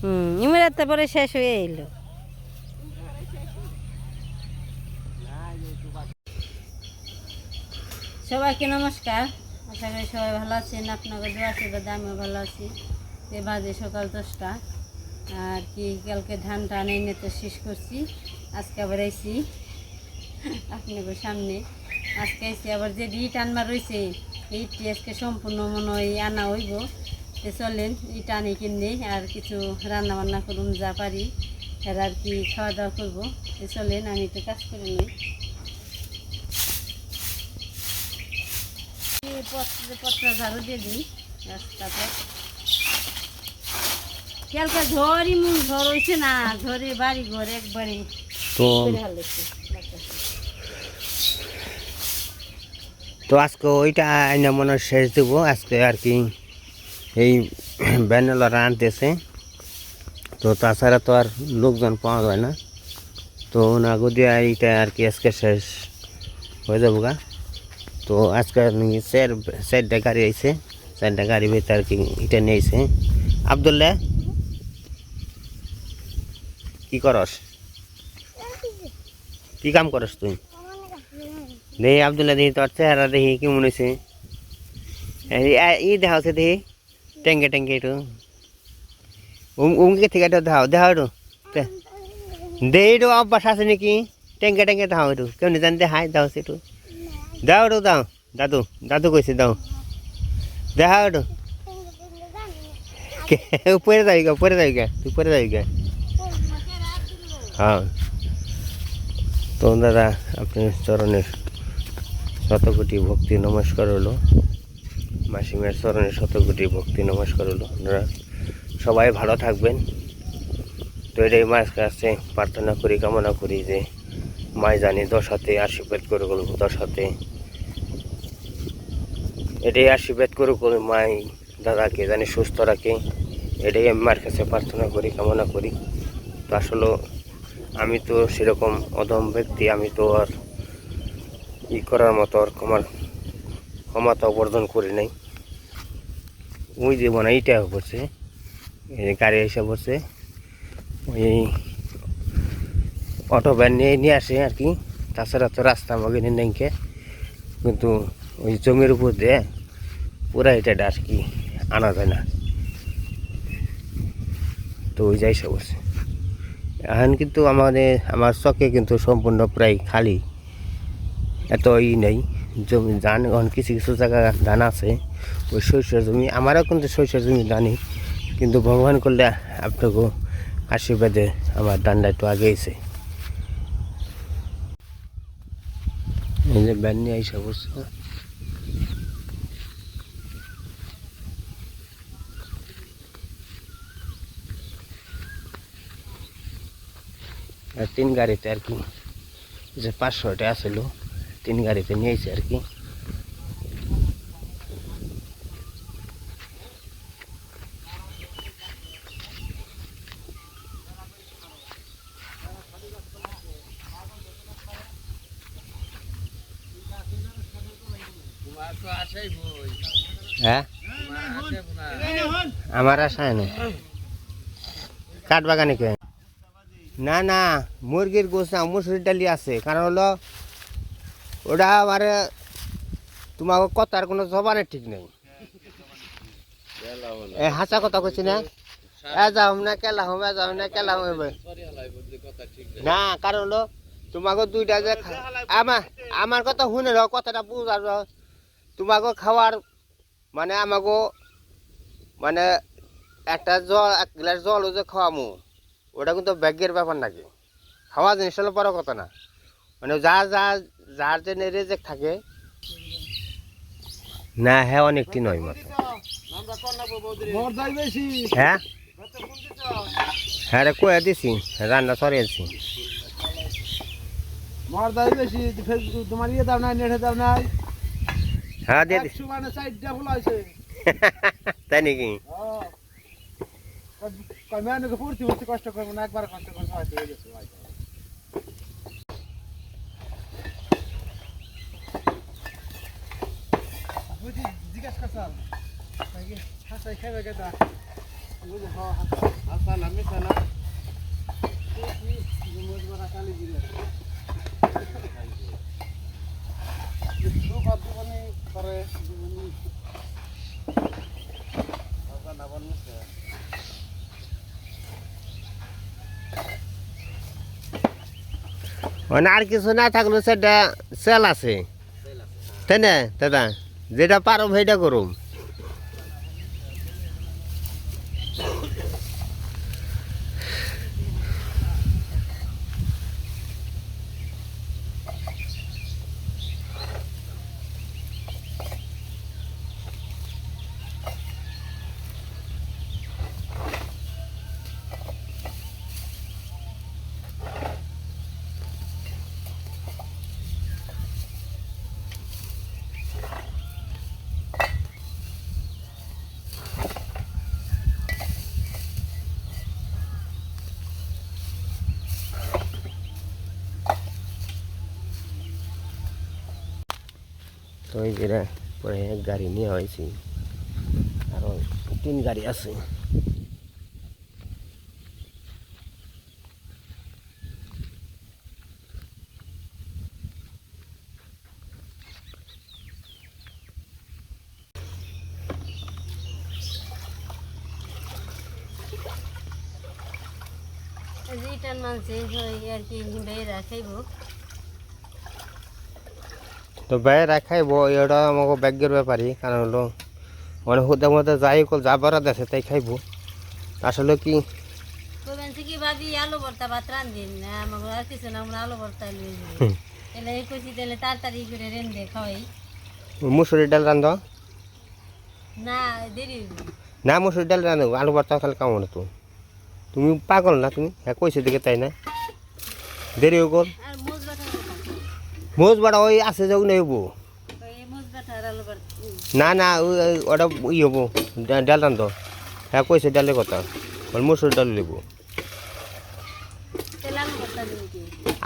হুম ইমরাতে পরে শেষ হয়ে এলো। সবাইকে নমস্কার। আশা করি সবাই ভালো আছেন। আপনাদের দোয়া আশীর্বাদে আমিও ভালো আছি। এ বাজে সকাল দশটা। আর কি, কালকে ধান টান এনে তো শেষ করছি। আজকে আবার আইছি আপনাদের সামনে। আজকে আইছি আবার যে ইট আনবার রয়েছে ইটটি আজকে সম্পূর্ণ মনে হয় আনা হইব। চলেন ইট আনি কিনে আর কিছু রান্না বান্না করুন যা পারি। আর আর কি খাওয়া দাওয়া করব। তো চলেন আমি একটু কাজ করে নিই। পত্র ঝাড়ু দিয়ে দিই। রাস্তাতে কালকে ঝড়ই ঝড় হয়েছে না ঝড়ে বাড়ি ঘর একবারে তো। তো আজকে ওইটা আইনা মনে শেষ দেবো। আজকে আর কি এই ব্যানেলরা আনতেছে তো তাছাড়া তো আর লোকজন পাওয়া যায় না তো ওনাগো দিয়ে এইটা আর কি আজকে শেষ হয়ে যাব গা তো আজকে চার চারটা গাড়ি আইছে চারটা গাড়ি ভিতরে আর কি এটা নিয়েছে আবদুল্লাহ কি করস কি কাম করস তুই দেখি আবদুল্লাহ দেখি তোর চেহারা দেখি কেমন হয়েছে এই আ- ই দেখা ট্যাঙ্কে একটু। উমকে থেকে একটু দেখাও দেখাও একটু। দে- একটু অভ্যাস আছে নাকি? ট্যাঙ্কে ট্যাঙ্কে দেখাও একটু। কেমন জানি দেখাই দাও একটু। দাও একটু দাও দাদু দাদু কইছে দাও দেখাও একটু। উপরে যাবি গা উপরে যাবি গা উপরে যাবি গা হ্যাঁ। তো দাদা আপনি চরণের শতকোটি ভক্তি নমস্কার হলো। মাসিমের চরণের শতকোটি ভক্তি নমস্কার হলো আপনারা সবাই ভালো থাকবেন। তো এটাই মায়ের কাছে প্রার্থনা করি, কামনা করি যে মায় জানি দশ হাতে আশীর্বাদ করে করব দশ হাতে এটাই আশীর্বাদ করে করব মাই দাদাকে, জানি সুস্থ রাখে। এটাই আমি মায়ের কাছে প্রার্থনা করি, কামনা করি। তো আসলে আমি তো সেরকম অধম ব্যক্তি, আমি তো আর ই করার মতো আর আমার ক্ষমতা অবর্জন করি নাই। ওই যে মানে এইটা যে গাড়ি এসে পড়ছে ওই অটো ভ্যান নিয়ে নিয়ে আসে আর কি। তাছাড়া তো রাস্তা আমাকে নেই কিন্তু ওই জমির উপর দিয়ে পুরা এটা আর কি আনা যায় না। তো ওই যাই সব এখন কিন্তু আমাদের, আমার চকে কিন্তু সম্পূর্ণ প্রায় খালি। এত ই নেই। জমি ধান, এখন কিছু কিছু জায়গা ধান আছে, ওই শস্যের জমি। আমারও কিন্তু শস্যের জমি জানি কিন্তু ভগবান করলে আপনাকে আশীর্বাদে আমার ধানটা একটু আগেইছে এই যে ব্যান নিয়ে আইসা বসছে। তিন গাড়িতে আর কি, যে পাঁচশোটা আসলো তিন গাড়িতে নিয়েছে আর কি। হ্যাঁ? আমার আশায় না। কাঠ বাগানে না না, মুরগির গোস মুসুরির ডালি আছে। কারণ হলো ওটা আমার তোমার কথার কোনো জবানের ঠিক নেই। এ হাসা কথা কইছি না? এ যাও না, কেলা এ যাও না, কেলা না, কারণ হলো, তোমাকে দুইটা যে আমার আমার কথা শুনে রহ কথাটা বুঝার রহ। তোমাকে খাওয়ার মানে আমাকে মানে একটা জল, এক গ্লাস জলও যে খাওয়ামু, ওটা কিন্তু ব্যাগের ব্যাপার নাকি? খাওয়া জিনিস হলো বড় কথা না। মানে যা যা যার যে রেজেক থাকে। না হ্যাঁ অনেকটি নয় মতো হ্যাঁ? হ্যাঁ রে কয়ে দিছি রান্না সরিয়েছি মরদাই বেশি ফেসবুক তোমার ইয়ে দাও নাই নেটে দাও নাই। হ্যাঁ দিয়ে দিছি। মানে সাইডটা খোলা আছে তাই নাকি? কমেন্টকে পড়তে পড়তে কষ্ট করব না একবার কষ্ট করে হয়তো হয়ে গেছে ভাই বুঝি জিজ্ঞেস করছাল হাসাই খাইবে কেটা বুঝে হ হাসা না মিশা না মুজ মারা কালি গিরে দুপাত দুপানি করে দুপানি হাসা না বল মিশা মানে আর কিছু না থাকল সেটা সেল আছে। তাই না দাদা? যেটা পারো সেইটা করুম। তো এই পরে এক গাড়ি নিয়ে হয়েছি আরও তিন গাড়ি আছে। রিটার্ন মানছে আর কি বেড়া খাইব তো ব্যয় রাখাইব এটা আমাকে ব্যাগের ব্যাপারই কারণ হলো মানে হুদে মধ্যে যাই কল যা বারা দেশে তাই খাইব আসলে কি? মুসুরি ডাল রান্ধ না মুসুরি ডাল রান্ধ আলু ভর্তা খালে কামো না তো। তুমি পাগল না তুমি? হ্যাঁ কইছে দিকে তাই না দেরি হয়ে গেল আর মোজ বাটার কথা কই। মোজ বাড়া ওই আছে যাও আলু ভর্তা উম, না না ওটা ই হব ডাল রান্ধ। হ্যাঁ কইছে ডালের কথা। মুসুরি ডাল নেব আলু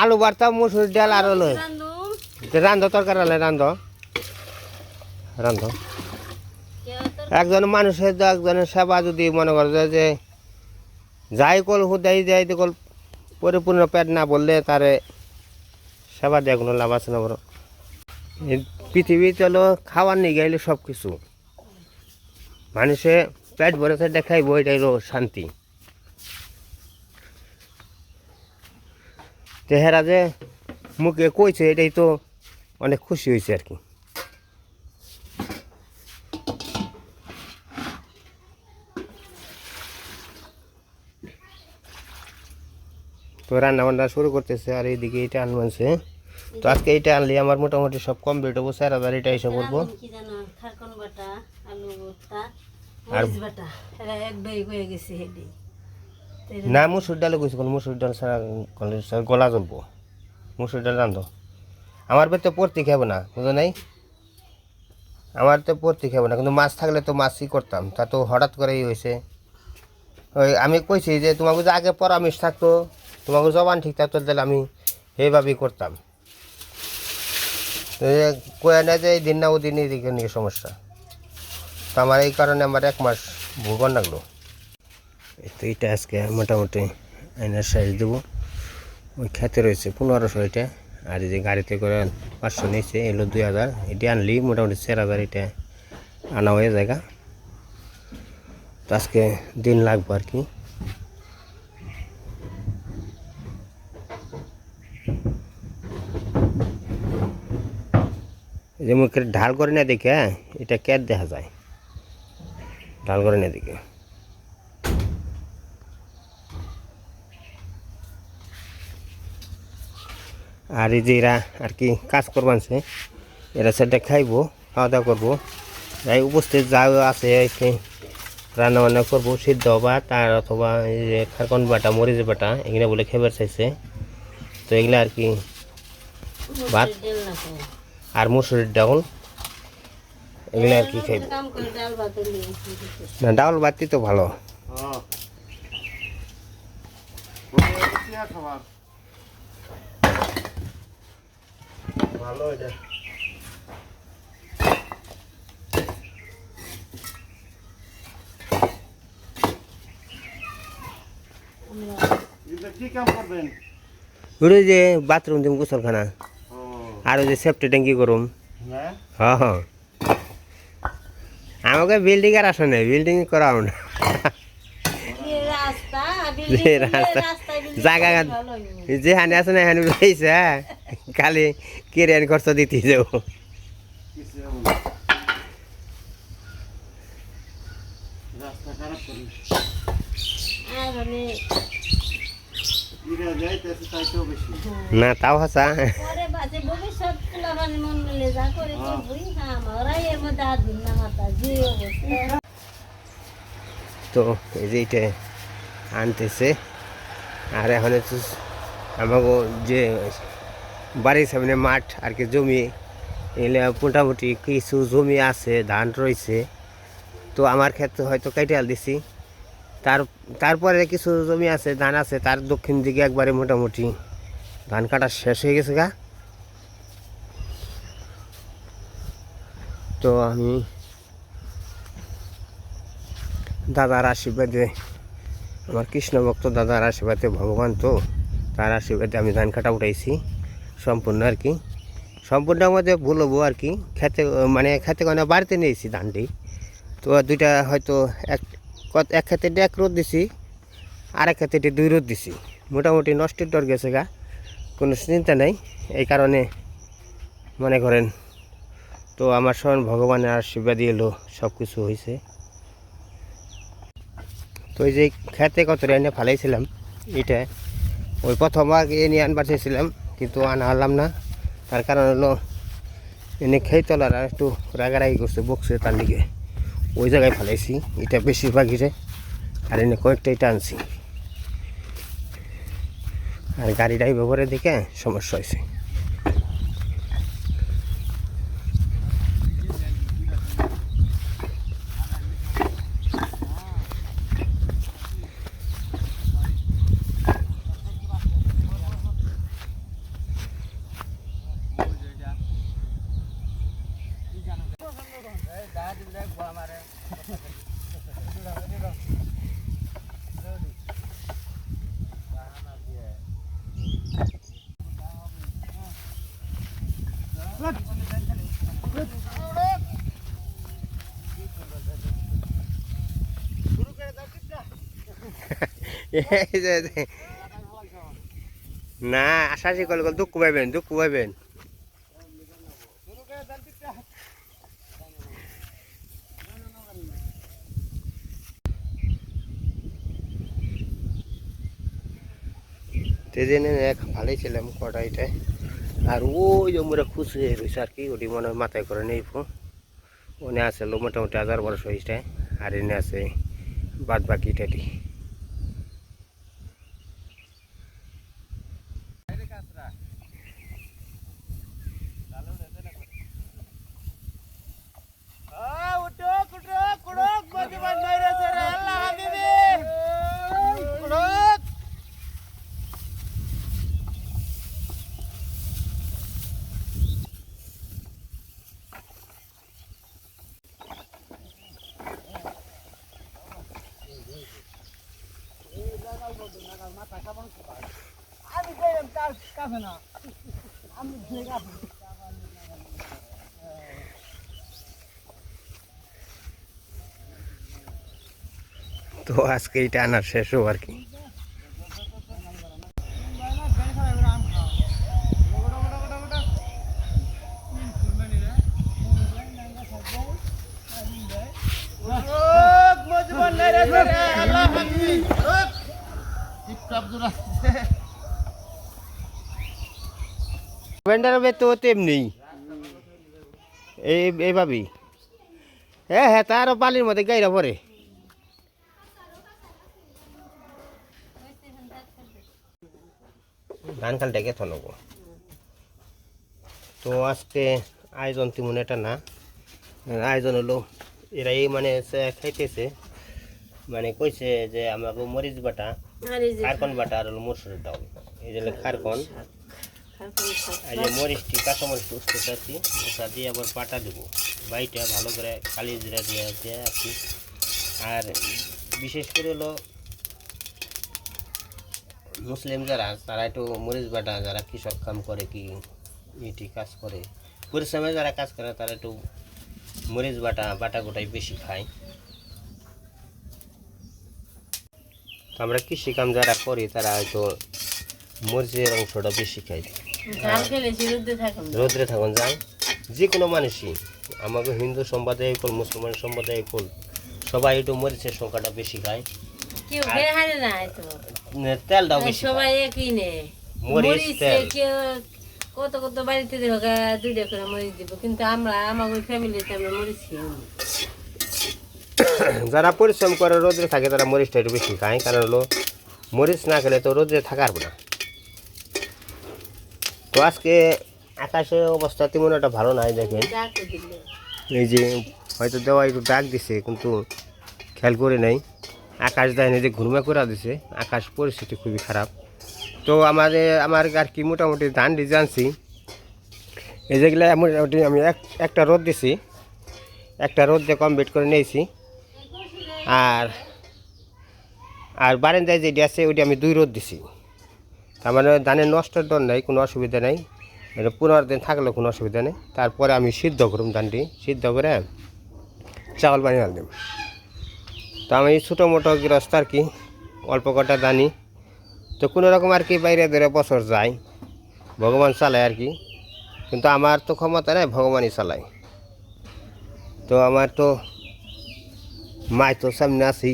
আলু ভর্তা মুসুরি ডাল আর রান্ধ। তরকারি হলে রান্ধ। রান্ধ। একজন মানুষের একজনের সেবা যদি মনে করে যে- যে যাই কল হুদাই যাই কল পরিপূর্ণ পেট না বললে তারে সেবা দেয় কোনো লাভ আছে না বড়? পৃথিবী চলো খাওয়ার নিয়ে গেলে সব কিছু। মানুষে পেট ভরেছে দেখাই বইটাই শান্তি। তেহারা যে মুখে কইছে, এটাই তো অনেক খুশি হয়েছে আর কি। তো রান্না বান্না শুরু করতেছে আর এইদিকে এটা আনবানছে তো আজকে এটা আনলে আমার মোটামুটি সব কমপ্লিট হব চার হাজার এটা এসে করব। গেছে না মুসুর ডালে কোন মুসুর ডাল ছাড়া গলা জ্বলবো মুসুর ডাল রান্ধো। আমার পেতে পড়তে খাব না বুঝো নাই? আমার তো পড়তে খাব না কিন্তু মাছ থাকলে তো মাছই করতাম তা তো হঠাৎ করেই হয়েছে ওই আমি কইছি যে তোমাকে যে আগে পরামর্শ থাকতো তোমাকে জবান ঠিক থাকতো, তাহলে আমি এইভাবেই করতাম। কয়ে না যে এই দিন না ও দিন এদিকে নিয়ে সমস্যা। তো আমার এই কারণে আমার এক মাস ভুগন লাগল। তো এটা আজকে মোটামুটি আয়নার সাইজ দেবো। ওই খেতে রয়েছে পনেরোশো এটা। আর এই যে গাড়িতে করে পাঁচশো নিয়েছে, এলো দুই হাজার। এটা আনলি মোটামুটি চার হাজার এটা আনা হয়ে জায়গা। তো আজকে দিন লাগবো আর কি। যে মুখের ঢাল করে না দেখে হ্যাঁ, এটা ক্যাট দেখা যায়। ঢাল করে না দেখে। আর এই যে এরা আর কি কাজ করবানছে এরা সেটা খাইবো খাওয়া দাওয়া করব। যাই উপস্থিত যা আছে রান্না বান্না করব সিদ্ধ ভাত আর অথবা এই যে খারকন বাটা মরিচ বাটা এগুলো বলে খেবার চাইছে। তো এগুলো আর কি ভাত? আর মুসুরির ডাউল। এগুলো আর কি খাইব? না ডাউল বাতি তো ভালো। কি কাম করবেন ওই যে বাথরুম দিব গোসলখানা। আর ওই যে সেফটি ট্যাঙ্কি করুম হ্যাঁ? হ্যাঁ হ্যাঁ। আমাকে বিল্ডিং আর আসে নাই বিল্ডিং করাও না। যে রাস্তা জায়গা যেখানে আছে না এখানে রয়েছে খালি খরচ দিতে না। রাস্তা খারাপ করি ইরা যাইতেছে তাই তো বেশি না তাও হাসা। হ্যাঁ। আমরা এর মধ্যে আর দিন না মাতা যে অবস্থা তো এই যে এটা আনতেছে। আর এখন হচ্ছে আমাকে যে বাড়ির সামনে মাঠ আর কি জমি এগুলো মোটামুটি কিছু জমি আছে ধান রয়েছে। তো আমার ক্ষেত্রে হয়তো কেটে দিছি। তার তারপরে কিছু জমি আছে, ধান আছে, তার দক্ষিণ দিকে একবারে মোটামুটি। ধান কাটা শেষ হয়ে গেছে গা। তো আমি দাদার আশীর্বাদে, আমার কৃষ্ণ ভক্ত দাদার আশীর্বাদে, ভগবান তো, তার আশীর্বাদে আমি ধান কাটা উঠাইছি, সম্পূর্ণ আর কি। সম্পূর্ণ মধ্যে ভুল হব আর কি। খেতে মানে খেতে কোনো বাড়িতে নিয়েছি ধানটি। তো দুইটা হয়তো এক কত এক খেতে এক রোদ দিছি আর এক খেতে দুই রোদ দিছি। মোটামুটি নষ্টের ডর গেছে গা, কোনো চিন্তা নেই, এই কারণে মনে করেন, তো আমার স্মরণ ভগবানের আশীর্বাদ এলো সব কিছু হয়েছে তো ওই যে খেতে কত এনে ফালাইছিলাম, এটা ওই প্রথম আগে নিয়ে আনবার চেয়েছিলাম কিন্তু আনা হলাম না। তার কারণ হলো, এনে খেয়ে তোলার আর একটু রাগারাগি করছে বকছে তার দিকে ওই জায়গায় ফেলাইছি। এটা বেশিরভাগ হিরে আর এনে কয়েকটা এটা আনছি আর গাড়িটাই ব্যবহারের দিকে সমস্যা হয়েছে এই যে যে- না আশাশি কল কল, দুঃখ পাইবেন দুঃখ পাইবেন। তেজেনে এক ভালোই ছিলাম কটাইটায় আর ওই যে মোরা খুশি হয়ে রয়েছে আর কি, ওটি মনে হয় মাথায় করে নেই ফো। ওনে আছে লো মোটামুটি হাজার বড় হয়েছে, আর এনে আছে বাদ বাকি তার কাছে না আমি ঠিক আছে তো আজকে এইটা আনার শেষ হব আর কি ভেন্ডার বে তো তেমনি। এই এইভাবেই। হ্যাঁ হ্যাঁ তারও বালির মধ্যে গাইরা পরে ধান খাল ডেকে থনব তো আজকে আয়োজন তেমন এটা না। আয়োজন হলো এরা এই মানে খাইতেছে। মানে কইছে যে আমাকে মরিচ বাটা আর খারকন বাটা আর হলো মসুরের ডাল। এই যে খারকন। এই যে মরিচটি কাঁচামরিচ উঠতে চাচ্ছি। ওটা দিয়ে আবার পাটা দেবো। বাইটা ভালো করে কালি জিরা দিয়ে দিয়ে আর আর বিশেষ করে হলো মুসলিম যারা তারা একটু মরিচ বাটা যারা কৃষক কাম করে কি ইটি কাজ করে পরিশ্রমে যারা কাজ করে তারা একটু মরিচ বাটা বাটা গোটাই বেশি খায়। তো আমরা কৃষিকাম যারা করি তারা হয়তো মরিচের অংশটা বেশি খাই। রোদ্রে থাকুন যায় যে কোনো মানুষই আমাকে হিন্দু সম্প্রদায় কল মুসলমান সম্প্রদায় কল সবাই একটু মরিচের সংখ্যাটা বেশি খায়। তেলটাও বেশি সবাই মরিচ তেল। কত কত বাড়িতে দেখো দুইটা করে মরিচ দিব কিন্তু আমরা আমার ওই ফ্যামিলিতে আমরা মরিচ খেয়ে যারা পরিশ্রম করে রোদ্রে থাকে তারা মরিচটা একটু বেশি খায়। কারণ হলো মরিচ না খেলে তো রোদ্রে থাকার না। তো আজকে আকাশের অবস্থা তেমন একটা ভালো নাই দেখেন। এই যে হয়তো দেওয়া একটু ডাক দিছে, কিন্তু খেয়াল করে নাই। আকাশ দেয় না যে ঘুরমা করে দিছে। আকাশ পরিস্থিতি খুবই খারাপ। তো আমাদের, আমার আর কি মোটামুটি ধান দিয়ে জানছি। এই যেগুলো মোটামুটি আমি এক, একটা রোদ দিছি। একটা রোদ দিয়ে কমপ্লিট করে নিয়েছি। আর আর বারেন্দায় যেটি আছে, ওইটি আমি দুই রোদ দিছি। তার মানে ধানের নষ্টের ডর নাই, কোনো অসুবিধা নেই। এটা পনেরো দিন থাকলে কোনো অসুবিধা নেই। তারপরে আমি সিদ্ধ করুম ধানটি, সিদ্ধ করে চাউল বানিয়ে আনলাম তো আমি ছোটো মোটো গৃহস্থ আর কি, অল্প কটা দানি। তো কোনো রকম আর কি বাইরে ধরে বছর যায়, ভগবান চালায় আর কি। কিন্তু আমার তো ক্ষমতা নেই, ভগবানই চালায়। তো আমার তো মাই তো সামনে আছি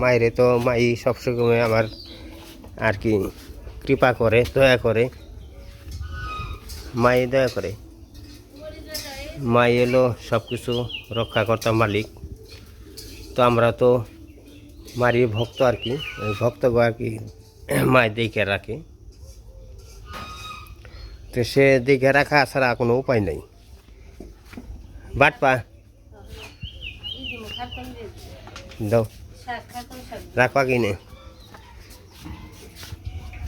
মায়েরে তো মাই সবসময় আমার আর কি কৃপা করে দয়া করে। মাই দয়া করে। মাই এলো সব কিছু রক্ষাকর্তা মালিক। তো আমরা তো মারি ভক্ত আর কি ওই ভক্তকে আর কি মায় দেখে রাখে। তো সে দেখে রাখা ছাড়া কোনো উপায় নেই। বাটপা। দাও। রাখবা কিনে।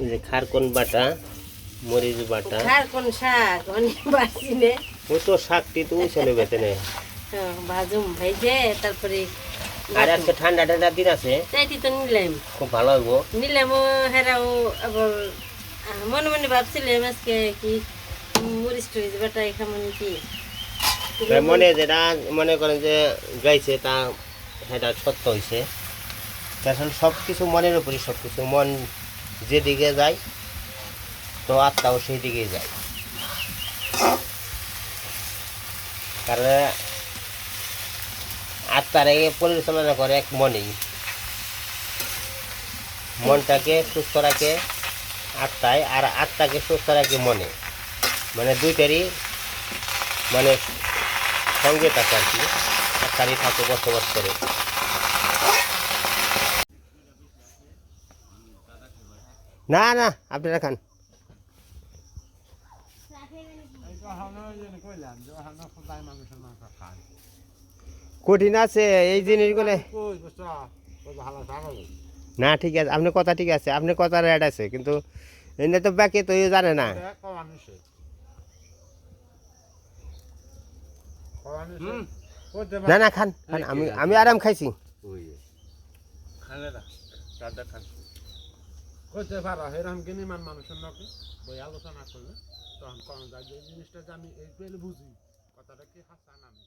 যে খারকন বাটা মরিচ বাটা। খার কোন শাক অনেক বাসি নে। ও তো শাকটি তো চলে বেতে নে হ্যাঁ, ভাজুম ভাইজে তারপরে আর আজকে ঠান্ডা ঠান্ডা দিন আছে। চাইটি তো নিলাম। খুব ভালো হইব। নিলাম হেরাও আবার মনে মনে ভাবছিলাম আজকে কি মরিচ টরিচ বাটাই খামন কি মনে যেটা মনে করেন যে গাইছে তা সেটা সত্য হয়েছে আসলে সব কিছু মনের উপরই সব কিছু মন যেদিকে যায়, তো আত্মাও সেই দিকে যায়। কারণ আত্মারে পরিচালনা করে এক মনেই মনটাকে সুস্থ রাখে আত্মায়, আর আত্মাকে সুস্থ রাখে মনে। মানে দুইটারই মানে সঙ্গে থাকে আর কি। আত্মারই থাকে বসবাস করে। না না আপনারা খান। কঠিন আছে এই জিনিসগুলো। না ঠিক আছে আপনার কথা ঠিক আছে আপনার কথা রেড আছে কিন্তু এনে তো বাকি তো ইয়ে জানে না। না না খান খান আমি আমি আরাম খাইছি। করতে পারো এরকম মান মানুষের লোকে বই আলোচনা করলে তখন কোন যায় যে জিনিসটা যে আমি এই বুঝি। কথাটা কি হাসান আমি